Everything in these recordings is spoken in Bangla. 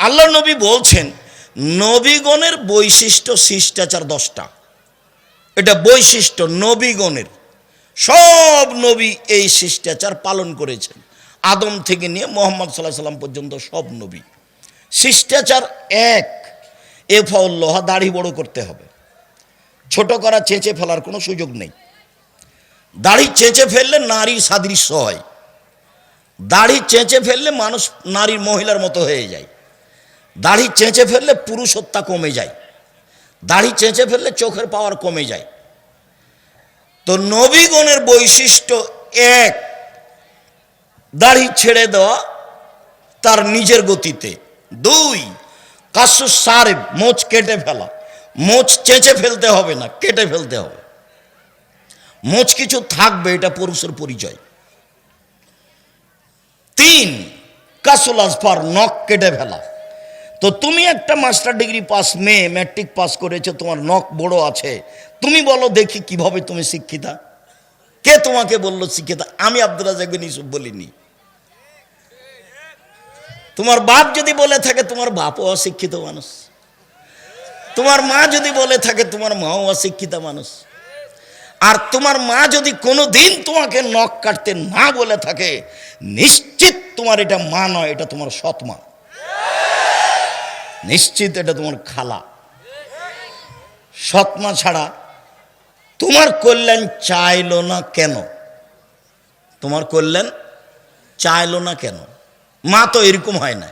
আল্লাহ নবী বলছেন, নবীগণের বৈশিষ্ট্য শিষ্টাচার দশটা। এটা বৈশিষ্ট্য নবীগণের। সব নবী এই শিষ্টাচার পালন করেছেন। আদম থেকে নিয়ে মোহাম্মদ সাল্লাহ সাল্লাম পর্যন্ত সব নবী। শিষ্টাচার এক। এ ফল্লোহা দাড়ি বড় করতে হবে। ছোট করা, চেঁচে ফেলার কোনো সুযোগ নেই। দাড়ি চেঁচে ফেললে নারীর সাদৃশ্য হয়। দাড়ি চেঁচে ফেললে মানুষ, নারীর মহিলার মতো হয়ে যায়। দাড়ি চেঁচে ফেললে পুরুষত্বা কমে যায়। দাড়ি চেঁচে ফেললে চোখের পাওয়ার কমে যায়। তো নবীগণের বৈশিষ্ট্য এক, দাড়ি ছেড়ে দেওয়া তার নিজের গতিতে। দুই কাশু সারে মোচ কেটে ফেলা। মোচ চেঁচে ফেলতে হবে না, কেটে ফেলতে হবে। মোচ কিছু থাকবে, এটা পুরুষের পরিচয়। তিন, কাসুল আসফার নখ কেটে ফেলা। তো তুমি একটা মাস্টার ডিগ্রি পাস মেয়ে ম্যাট্রিক পাস করেছ, তোমার নখ বড় আছে। তুমি বলো, দেখি কীভাবে তুমি শিক্ষিতা। কে তোমাকে বলল শিক্ষিতা? আমি আব্দুল রাজাক বিন ইউসুফ বলিনি। তোমার বাপ যদি বলে থাকে, তোমার বাপও অশিক্ষিত মানুষ। তোমার মা যদি বলে থাকে, তোমার মাও অশিক্ষিত মানুষ। আর তোমার মা যদি কোনো দিন তোমাকে নখ কাটতে না বলে থাকে, নিশ্চিত তোমার এটা মা নয়, এটা তোমার সৎ মা। নিশ্চিত এটা তোমার খালা। সৎমা ছাড়া তোমার কল্যাণ চাইলো না কেন? তোমার কল্যাণ চাইলো না কেন? মা তো এরকম হয় না।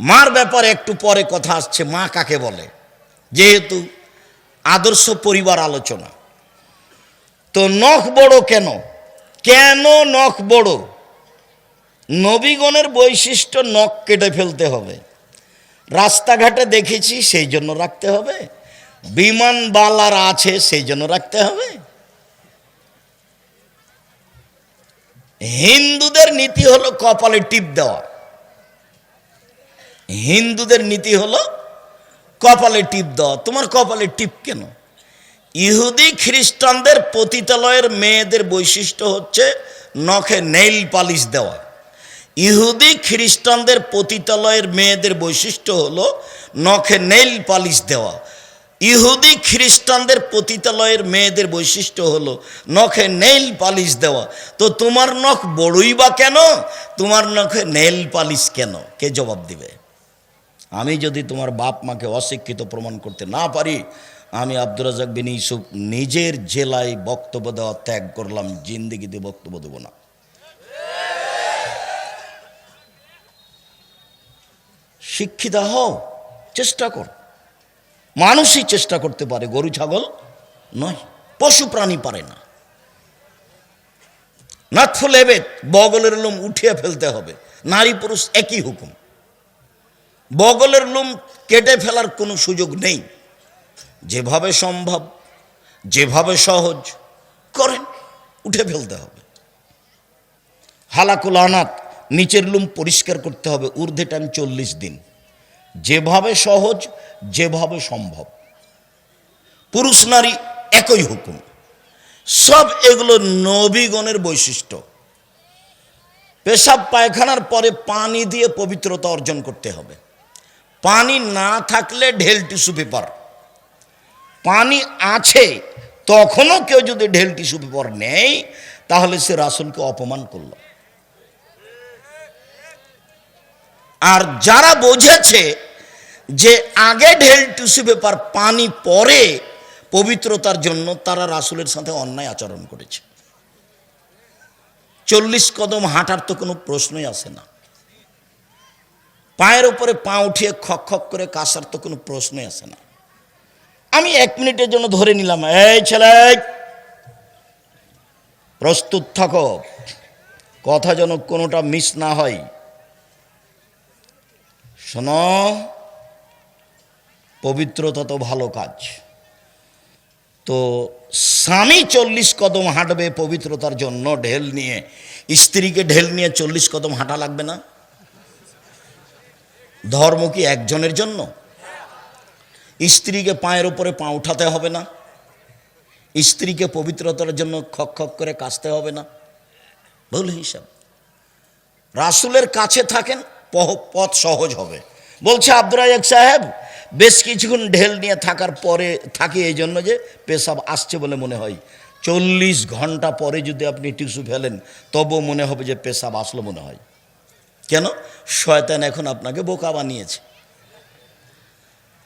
মার ব্যাপারে একটু পরে কথা আসছে, মা কাকে বলে? যেহেতু আদর্শ পরিবার আলোচনা। তো নখ বড় কেন? কেন নখ বড়? নবীগণের বৈশিষ্ট্য নখ কেটে ফেলতে হবে। রাস্তাঘাটে দেখেছি সেই জন্য রাখতে হবে। বিমান বালার আছে সেই জন্য রাখতে হবে। হিন্দুদের নীতি হলো কপালে টিপ দেওয়া। হিন্দুদের নীতি হলো কপালে টিপ দেওয়া। তোমার কপালে টিপ কেন? ইহুদি খ্রিস্টানদের পতিতালয়ের মেয়েদের বৈশিষ্ট্য হচ্ছে নখে নেইল পালিশ দেওয়া। ইহুদি খ্রিস্টানদের পতিতালয়ের মেয়েদের বৈশিষ্ট্য হলো নখে নেইল পালিশ দেওয়া। ইহুদি খ্রিস্টানদের পতিতালয়ের মেয়েদের বৈশিষ্ট্য হলো নখে নেইল পালিশ দেওয়া। তো তোমার নখ বড়ই বা কেন? তোমার নখে নেইল পালিশ কেন? কে জবাব দিবে? আমি যদি তোমার বাপ মাকে অশিক্ষিত প্রমাণ করতে না পারি, আমি আব্দুর রাজাক বিন ইউসুফ নিজের জেলায় বক্তব্য দেওয়া ত্যাগ করলাম, জিন্দিগিতে বক্তব্য দেবো না। শিক্ষিতা হও, চেষ্টা কর। মানুষই চেষ্টা করতে পারে, গরু, ছাগল নয়, পশু, প্রাণী পারে না। নাথফুল এবেদ, বগলের লোম উঠিয়ে ফেলতে হবে, নারী পুরুষ একই হুকুম। বগলের লোম কেটে ফেলার কোনো সুযোগ নেই। যেভাবে সম্ভব, যেভাবে সহজ, করেন, উঠে ফেলতে হবে। হালাকুল আনাত নিচের লুম পরিষ্কার করতে হবে ঊর্ধ্বে টাইম চল্লিশ দিন। যেভাবে সহজ, যেভাবে সম্ভব। পুরুষ নারী একই হুকুম। সব এগুলো নবীগণের বৈশিষ্ট্য। পেশাব পায়খানার পরে পানি দিয়ে পবিত্রতা অর্জন করতে হবে। পানি না থাকলে ঢেল টিস্যু পেপার। পানি আছে, তখনও কেউ যদি ঢেল টিস্যু পেপার নেই তাহলে সে রাসুলকে অপমান করল। আর যারা বোঝেছে যে আগে ঢেল টিস্যু পেপার পানি পরে পবিত্রতার জন্য তারা রাসুলের সাথে অন্যায় আচরণ করেছে। চল্লিশ কদম হাঁটার তো কোনো প্রশ্নই আসে না। পায়ের ওপরে পা উঠিয়ে খক খক করে কাশার তো কোনো প্রশ্নই আসে না। আমি এক মিনিটের জন্য ধরে নিলাম, এই ছেলে, প্রস্তুত থাকো। কথা যেন কোনোটা মিস না হয়। শোনো, পবিত্রতা তো ভালো কাজ। তো স্বামী চল্লিশ কদম হাঁটবে পবিত্রতার জন্য ঢেল নিয়ে, স্ত্রীকে ঢেল নিয়ে চল্লিশ কদম হাঁটা লাগবে না? ধর্ম কি একজনের জন্য? স্ত্রীকে পায়ের উপরে পা উঠাতে হবে না? স্ত্রীকে পবিত্রতার জন্য খক খক করে কাচতে হবে না? ভুল হিসাব। রাসুলের কাছে থাকেন পথ সহজ হবে। বলছে আব্দুর রাজাক সাহেব, বেশ কিছুক্ষণ ঢেল নিয়ে থাকার পরে, থাকি এই জন্য যে পেশাব আসছে বলে মনে হয়। চল্লিশ ঘণ্টা পরে যদি আপনি টিস্যু ফেলেন তবু মনে হবে যে পেশাব আসলো মনে হয়। কেন? শয়তান এখন আপনাকে বোকা বানিয়েছে।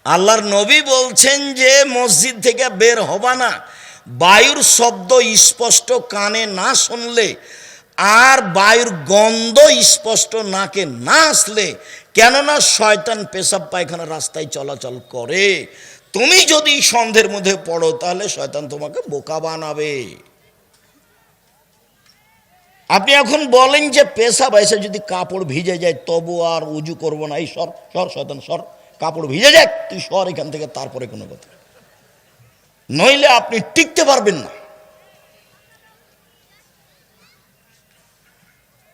আল্লাহর নবী বলছেন যে, মসজিদ থেকে বের হবা না। বায়ুর শব্দ স্পষ্ট কানে না শুনলে আর বায়ুর গন্ধ স্পষ্ট নাকে না আসলে, কেননা শয়তান পেশাব পায়খানা রাস্তায় চলাচল করে। তুমি যদি সন্ধের মধ্যে পড়ো, তাহলে শয়তান তোমাকে বোকা বানাবে। আপনি এখন বলেন যে পেশাব এসে যদি কাপড় ভিজে যায়, তবু আর উজু করব না। এই সর সর শয়তান, সর। কাপড় ভিজে যাক, তুই সর এখান থেকে, তারপরে কোনো কথা। নইলে আপনি টিকতে পারবেন না।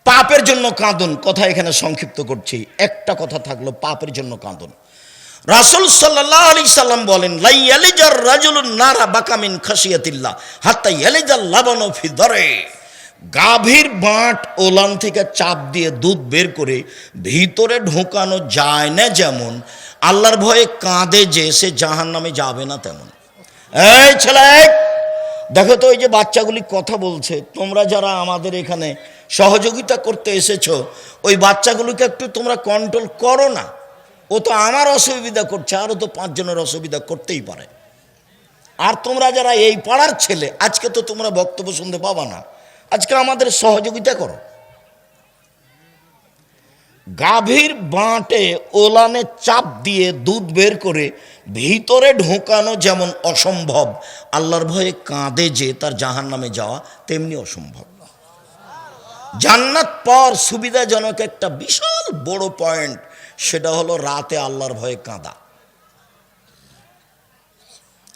পাপের জন্য কাঁদুন। কথা এখানে সংক্ষিপ্ত করছি। একটা কথা থাকল, পাপের জন্য কাঁদুন। রাসুল সাল্লাহ আলি সাল্লাম বলেন লাই ইয়ালিজার রাজুলুন নারা বাকামিন খাসিয়াতিল্লাহ হাত্তা ইয়ালিজার লাবানো ফি ধরে গাভীর বাঁট ওলান থেকে চাপ দিয়ে দুধ বের করে ভিতরে ঢোকানো যায় না যেমন, আল্লাহর ভয়ে কাঁদে যে, সে জাহান নামে যাবে না তেমন। এই ছেলে, দেখো তো ওই যে বাচ্চাগুলি কথা বলছে, তোমরা যারা আমাদের এখানে সহযোগিতা করতে এসেছ, ওই বাচ্চাগুলোকে একটু তোমরা কন্ট্রোল করো না। ও তো আমার অসুবিধা করছে আরও তো পাঁচজনের অসুবিধা করতেই পারে। আর তোমরা যারা এই পাড়ার ছেলে, আজকে তো তোমরা বক্তব্য শুনতে পাবা না। আজকে আমাদের সহযোগিতা করো। গাভীর বাঁটে ওলানে চাপ দিয়ে দুধ বের করে ভিতরে ঢোকানো যেমন অসম্ভব, আল্লাহর ভয়ে কাঁদে যে তার জাহান নামে যাওয়া তেমনি অসম্ভব। জান্নাত পর সুবিধাজনক একটা বিশাল বড় পয়েন্ট, সেটা হলো রাতে আল্লাহর ভয়ে কাঁদা।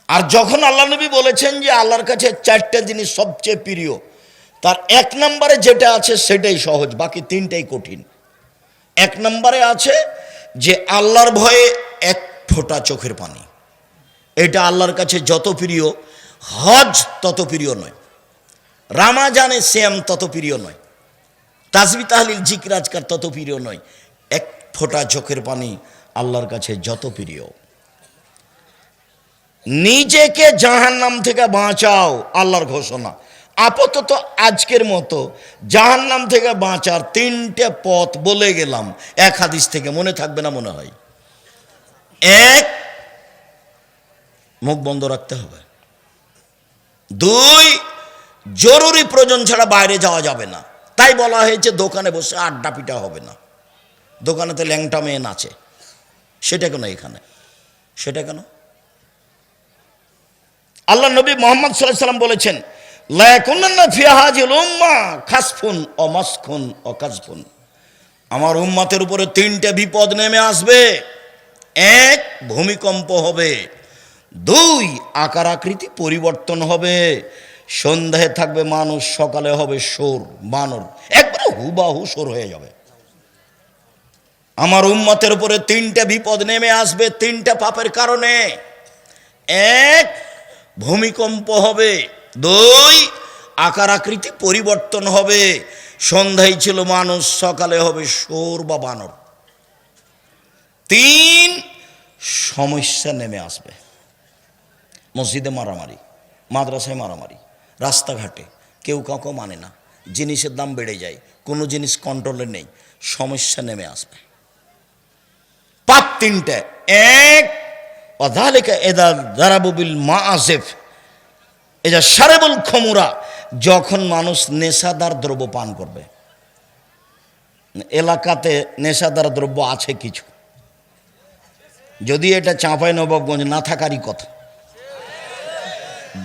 আর যখন আল্লাহ নবী বলেছেন যে আল্লাহর কাছে চারটা জিনিস সবচেয়ে প্রিয়, তার এক নম্বরে যেটা আছে সেটাই সহজ, বাকি তিনটাই কঠিন। এক নম্বরে আছে যে আল্লাহর ভয়ে এক ফোঁটা চোখের পানি। এটা আল্লাহর কাছে যত প্রিয়, হজ তত প্রিয় নয়। রামাজানে শ্যাম তত প্রিয় নয়। তাজবি তাহলিল জিকরাজকার তত প্রিয় নয়। এক ফোঁটা চোখের পানি আল্লাহর কাছে যত প্রিয়। নিজেকে জাহান নাম থেকে বাঁচাও, আল্লাহর ঘোষণা। আপাতত আজকের মতো জাহান নাম থেকে বাঁচার তিনটে পথ বলে গেলাম। এক হাদিস থেকে মনে থাকবে না মনে হয়। এক, মুখ বন্ধ রাখতে হবে। দুই, জরুরি প্রয়োজন ছাড়া বাইরে যাওয়া যাবে না। তাই বলা হয়েছে দোকানে বসে আড্ডা পিটা হবে না। দোকানেতে ল্যাংটা মেয়ে নাচে। সেটা কেন এখানে? সেটা কেন? আল্লাহ নবী মোহাম্মদ সাল্লাহ সাল্লাম বলেছেন খাসফুন ও মাসখুন ও কাজফুন আমার উম্মাতের উপরে তিনটে বিপদ নেমে আসবে। এক, ভূমিকম্প হবে। দুই, আকার আকৃতি পরিবর্তন হবে। সন্ধ্যায় থাকবে মানুষ, সকালে হবে সোর বানর। একবারে হুবাহু সোর হয়ে যাবে। আমার উম্মতের উপরে তিনটে বিপদ নেমে আসবে, তিনটা পাপের কারণে। এক, ভূমিকম্প হবে। দুই আকার আকৃতি পরিবর্তন হবে। সন্ধ্যায় ছিল মানুষ, সকালে হবে সোর বা বানর। তিন, সমস্যা নেমে আসবে। মসজিদে মারামারি, মাদ্রাসায় মারামারি। রাস্তাঘাটে। কেউ কাউকে মানে না। জিনিসের দাম বেড়ে যায়। কোনো জিনিস কন্ট্রোলে নেই। সমস্যা নেমে আসবে। পাপ তিনটে। এক, অধালেকা এদা দারাবুবিল মা আসেফ এজা সারেবল খমুরা। যখন মানুষ নেশাদার দ্রব্য পান করবে। এলাকাতে নেশাদার দ্রব্য আছে কিছু। যদি এটা চাঁপাই নবাবগঞ্জ না থাকারই কথা।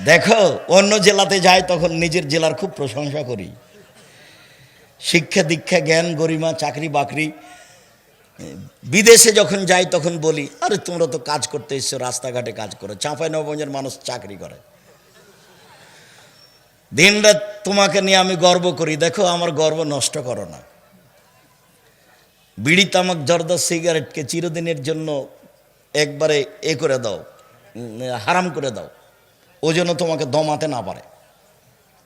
দেখো, অন্য জেলাতে যাই তখন নিজের জেলার খুব প্রশংসা করি। শিক্ষা দীক্ষা, জ্ঞান, গরিমা, চাকরি বাকরি। বিদেশে যখন যাই তখন বলি, আরে, তোমরা তো কাজ করতে এসছো, রাস্তাঘাটে কাজ করো, চাঁপাই নবগঞ্জের মানুষ চাকরি করে। দিনরাত তোমাকে নিয়ে আমি গর্ব করি। দেখো, আমার গর্ব নষ্ট করো না। বিড়ি, তামাক, জর্দা, সিগারেটকে চিরদিনের জন্য একবারে এ করে দাও হারাম করে দাও। ও যেন তোমাকে দমাতে না পারে।